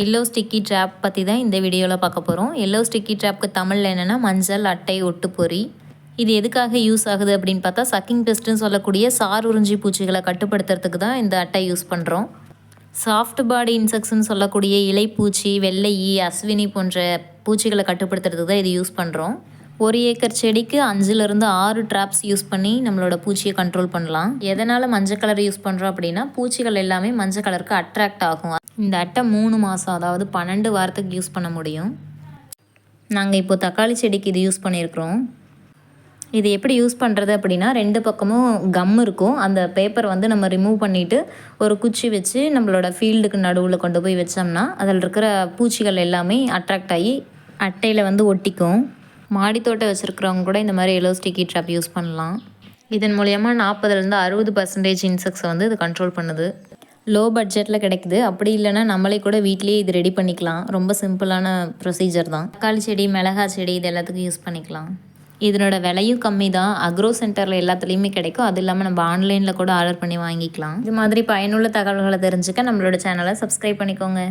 Yellow sticky drop பற்றி தான் இந்த வீடியோவில் பார்க்க போகிறோம் எல்லோ ஸ்டிக்கி ட்ராப்க்கு தமிழில் என்னென்னா மஞ்சள் அட்டை ஒட்டுப்பொறி. இது எதுக்காக யூஸ் ஆகுது அப்படின்னு பார்த்தா சக்கிங் பெஸ்ட்டுன்னு சொல்லக்கூடிய சார் உறிஞ்சி பூச்சிகளை கட்டுப்படுத்துறதுக்கு தான் இந்த அட்டை யூஸ் பண்ணுறோம் சாஃப்ட் பாடி இன்செக்ட்ஸ்னு சொல்லக்கூடிய இலைப்பூச்சி வெள்ளை ஈ அஸ்வினி போன்ற பூச்சிகளை கட்டுப்படுத்துறதுக்கு தான் இது யூஸ் பண்ணுறோம் ஒரு ஏக்கர் செடிக்கு அஞ்சுலேருந்து ஆறு ட்ராப்ஸ் யூஸ் பண்ணி நம்மளோட பூச்சியை கண்ட்ரோல் பண்ணலாம். எதனால் மஞ்சள் கலர் யூஸ் பண்ணுறோம் அப்படின்னா பூச்சிகள் எல்லாமே மஞ்சள் கலருக்கு அட்ராக்ட் ஆகும். இந்த அட்டை மூணு மாதம் அதாவது பன்னெண்டு வாரத்துக்கு யூஸ் பண்ண முடியும். நாங்கள் இப்போ தக்காளி செடிக்கு இது யூஸ் பண்ணியிருக்கிறோம். இது எப்படி யூஸ் பண்ணுறது அப்படின்னா ரெண்டு பக்கமும் கம் இருக்கும். அந்த பேப்பர் வந்து நம்ம ரிமூவ் பண்ணிவிட்டு ஒரு குச்சி வச்சு நம்மளோட ஃபீல்டுக்கு நடுவில் கொண்டு போய் வச்சோம்னா அதில் இருக்கிற பூச்சிகள் எல்லாமே அட்ராக்ட் ஆகி அட்டையில் வந்து ஒட்டிக்கும். மாடி தோட்டம் வச்சுருக்கிறவங்க கூட இந்த மாதிரி எல்லோ ஸ்டிக்கி ட்ராப் யூஸ் பண்ணலாம். இதன் மூலயமா நாற்பதுலேருந்து அறுபது பர்சன்டேஜ் இன்செக்ட்ஸை வந்து இது கண்ட்ரோல் பண்ணுது. லோ பட்ஜெட்டில் கிடைக்குது. அப்படி இல்லைன்னா நம்மளே கூட வீட்லேயே இது ரெடி பண்ணிக்கலாம். ரொம்ப சிம்பிளான ப்ரொசீஜர் தான். தக்காளி செடி மிளகா செடி இது எல்லாத்துக்கும் யூஸ் பண்ணிக்கலாம். இதனோட விலையும் கம்மி தான். அக்ரோ சென்டரில் எல்லாத்துலேயுமே கிடைக்கும். அது இல்லாமல் நம்ம ஆன்லைனில் கூட ஆர்டர் பண்ணி வாங்கிக்கலாம். இது மாதிரி பயனுள்ள தகவல்களை தெரிஞ்சுக்க நம்மளோட சேனலை சப்ஸ்கிரைப் பண்ணிக்கோங்க.